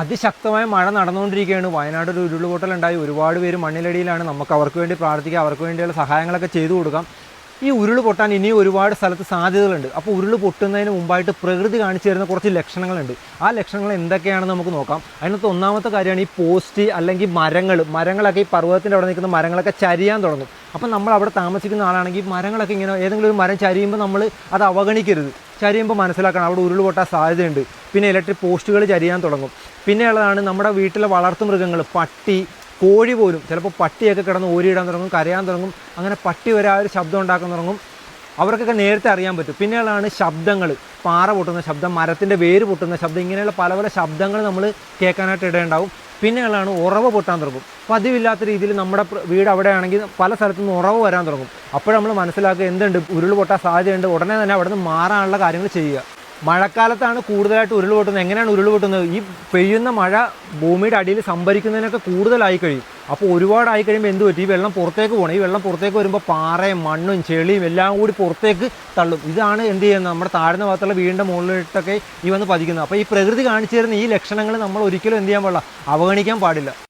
അതിശക്തമായ മഴ നടന്നുകൊണ്ടിരിക്കുകയാണ്. വയനാട് ഒരു ഉരുൾപൊട്ടലുണ്ടായി. ഒരുപാട് പേര് മണ്ണിലടിയിലാണ്. നമുക്ക് അവർക്ക് വേണ്ടി പ്രാർത്ഥിക്കുക അവർക്ക് വേണ്ടിയുള്ള സഹായങ്ങളൊക്കെ ചെയ്തു കൊടുക്കാം. ഈ ഉരുൾ പൊട്ടാൻ ഇനിയും ഒരുപാട് സ്ഥലത്ത് സാധ്യതകളുണ്ട്. അപ്പോൾ ഉരുൾ പൊട്ടുന്നതിന് മുമ്പായിട്ട് പ്രകൃതി കാണിച്ചു തരുന്ന കുറച്ച് ലക്ഷണങ്ങളുണ്ട്. ആ ലക്ഷണങ്ങൾ എന്തൊക്കെയാണെന്ന് നമുക്ക് നോക്കാം. അതിനകത്ത് ഒന്നാമത്തെ കാര്യമാണ് ഈ പോസ്റ്റ് അല്ലെങ്കിൽ മരങ്ങൾ. മരങ്ങളൊക്കെ ഈ പർവതത്തിന്റെ അവിടെ നിൽക്കുന്ന മരങ്ങളൊക്കെ ചരിയാൻ തുടങ്ങും. അപ്പം നമ്മൾ അവിടെ താമസിക്കുന്ന ആളാണെങ്കിൽ മരങ്ങളൊക്കെ ഇങ്ങനെ ഏതെങ്കിലും ഒരു മരം ചരിയുമ്പോൾ നമ്മൾ അത് അവഗണിക്കരുത്. ചരിയുമ്പോൾ മനസ്സിലാക്കണം. അവിടെ ഉരുൾപൊട്ടാൻ സാധ്യതയുണ്ട്. പിന്നെ ഇലക്ട്രിക് പോസ്റ്റുകൾ ചരിയാൻ തുടങ്ങും. പിന്നെ പിന്നെയുള്ളതാണ് നമ്മുടെ വീട്ടിലെ വളർത്തു മൃഗങ്ങൾ. പട്ടി കോഴി പോലും. ചിലപ്പോൾ പട്ടിയൊക്കെ കിടന്ന് ഓരിയിടാൻ തുടങ്ങും കരയാൻ തുടങ്ങും. അങ്ങനെ പട്ടി വരെ ആ ഒരു ശബ്ദം ഉണ്ടാക്കാൻ തുടങ്ങും. അവർക്കൊക്കെ നേരത്തെ അറിയാൻ പറ്റും. പിന്നെയുള്ളതാണ് ശബ്ദങ്ങൾ. പാറ പൊട്ടുന്ന ശബ്ദം മരത്തിന്റെ വേര് പൊട്ടുന്ന ശബ്ദം ഇങ്ങനെയുള്ള പല പല ശബ്ദങ്ങൾ നമ്മൾ കേൾക്കാനായിട്ട് ഇടയുണ്ടാവും. പിന്നെയുള്ളതാണ് ഉറവ് പൊട്ടാൻ തുടങ്ങും. പതിവില്ലാത്ത രീതിയിൽ നമ്മുടെ വീട് അവിടെയാണെങ്കിൽ പല സ്ഥലത്തു നിന്ന് ഉറവ് വരാൻ തുടങ്ങും. അപ്പോൾ നമ്മൾ മനസ്സിലാക്കുക എന്തുണ്ട്? ഉരുൾ പൊട്ടാൻ സാധ്യതയുണ്ട്. ഉടനെ തന്നെ അവിടെ നിന്ന് മാറാനുള്ള കാര്യങ്ങൾ ചെയ്യുക. മഴക്കാലത്താണ് കൂടുതലായിട്ട് ഉരുൾ പൊട്ടുന്നത്. എങ്ങനെയാണ് ഉരുൾ പൊട്ടുന്നത്? ഈ പെയ്യുന്ന മഴ ഭൂമിയുടെ അടിയിൽ സംഭരിക്കുന്നതിനൊക്കെ കൂടുതലായി കഴിയും. അപ്പോൾ ഒരുപാടായി കഴിയുമ്പോൾ എന്ത് പറ്റും? ഈ വെള്ളം പുറത്തേക്ക് പോകണം ഈ വെള്ളം പുറത്തേക്ക് വരുമ്പോൾ പാറയും മണ്ണും ചെളിയും എല്ലാം കൂടി പുറത്തേക്ക് തള്ളും. ഇതാണ് എന്ത് ചെയ്യുന്നത്? നമ്മുടെ താഴ്ന്ന ഭാഗത്തുള്ള വീടിന്റെ മുകളിലിട്ടൊക്കെ ഈ വന്ന് പതിക്കുന്നത്. അപ്പോൾ ഈ പ്രകൃതി കാണിച്ചു തരുന്ന ഈ ലക്ഷണങ്ങൾ നമ്മൾ ഒരിക്കലും എന്ത് ചെയ്യാൻ പാടില്ല? അവഗണിക്കാൻ പാടില്ല.